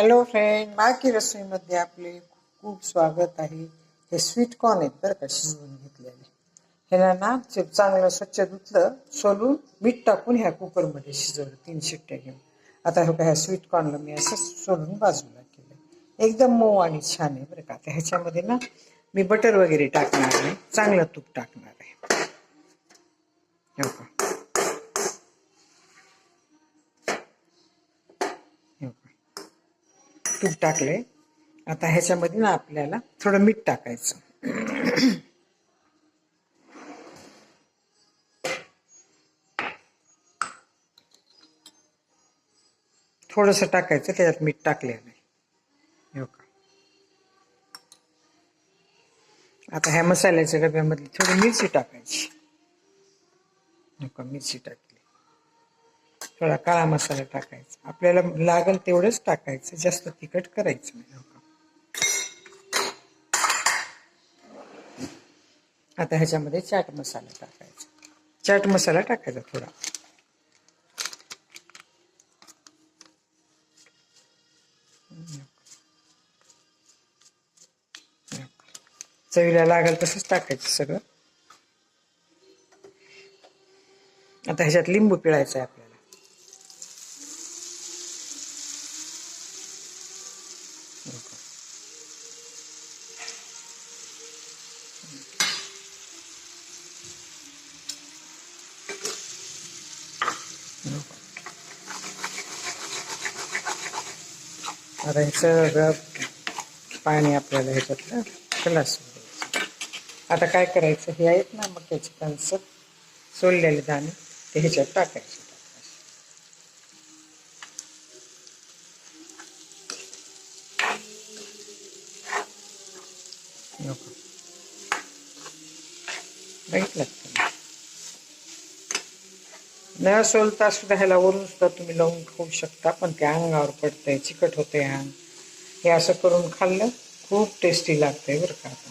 Hello friend माकी रसोईमध्ये आपले खूप स्वागत आहे. हे स्वीट कॉर्न आहेत बरं का शिजवून घेतलेले. ह्याला ना चांगलं स्वच्छ धुतलं सोलून मीठ टाकून ह्या कुकरमध्ये शिजवलं तीन शिट्ट्या घेऊन. आता हे ह्या स्वीट कॉर्नला मी असं सोलून बाजूला केलं एकदम मऊ आणि छान आहे बरं का. आता ह्याच्यामध्ये ना मी बटर वगैरे टाकणार नाही चांगलं तूप टाकणार आहे. हो का तूप टाकले आता ह्याच्यामध्ये ना आपल्याला थोडं मीठ टाकायचं. थोडंसं टाकायचं त्याच्यात मीठ टाकलेलं आहे. हो का आता ह्या मसाल्याच्या डब्यामध्ये थोडी मिरची टाकायची. हो का मिरची टाकली. थोडा काळा मसाला टाकायचा. आपल्याला लागल तेवढंच टाकायचं. जास्त तिखट करायचं नाही हो आता ह्याच्यामध्ये चाट मसाला टाकायचा. चाट मसाला टाकायचा थोडा. चवीला लागेल तसंच टाकायचं सगळं. आता ह्याच्यात लिंबू पिळायचं आहे आपल्याला. आता हे सगळं पाणी आपल्याला ह्याच्यातलं खलास द्यायचं. आता काय करायचं? हे आहेत ना मग त्याचे कणसं सोललेले दाणे ते ह्याच्यात टाकायचे. बघितलं? न सोलता सुद्धा ह्याला वरून सुद्धा तुम्ही लावून खाऊ शकता पण ते अंगावर पडतंय चिकट होते अंग. हे असं करून खाल्लं खूप टेस्टी लागतंय बरं का आता.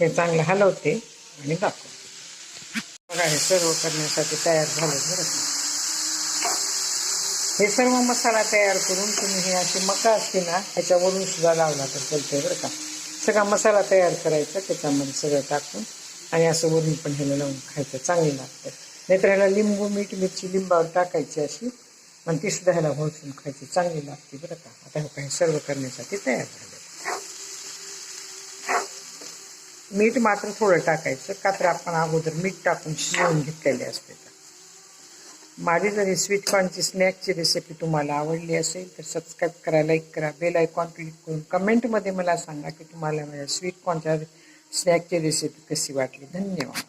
हे चांगलं हलवते आणि दाखवते. बघा हे सर्व करण्यासाठी तयार झालं बरं का. हे सर्व मसाला तयार करून तुम्ही हे अशी मका असते ना ह्याच्यावरून सुद्धा लावला तर चालतंय बरं का. सगळा मसाला तयार करायचा त्याच्यामध्ये सगळं टाकून आणि असं वरून पण ह्याला लावून खायचं चांगलं लागतं नाहीतर ह्याला लिंबू मीठ मिरची लिंबावर टाकायची अशी. आणि ती सुद्धा ह्याला भोसून खायची. चांगली लागते बरं का. आता हे काही सर्व करण्यासाठी तयार झाले. मीठ मात्र थोडं टाकायचं. का तर आपण अगोदर मीठ टाकून शिजवून घेतलेले असते. तर माझी जर ही स्वीट कॉर्नची स्नॅकची रेसिपी तुम्हाला आवडली असेल तर सबस्क्राईब करा लाईक करा बेल आयकॉन क्लिक करून कमेंटमध्ये मला सांगा की तुम्हाला माझ्या स्वीट कॉर्नच्या स्नॅकची रेसिपी कशी वाटली. धन्यवाद.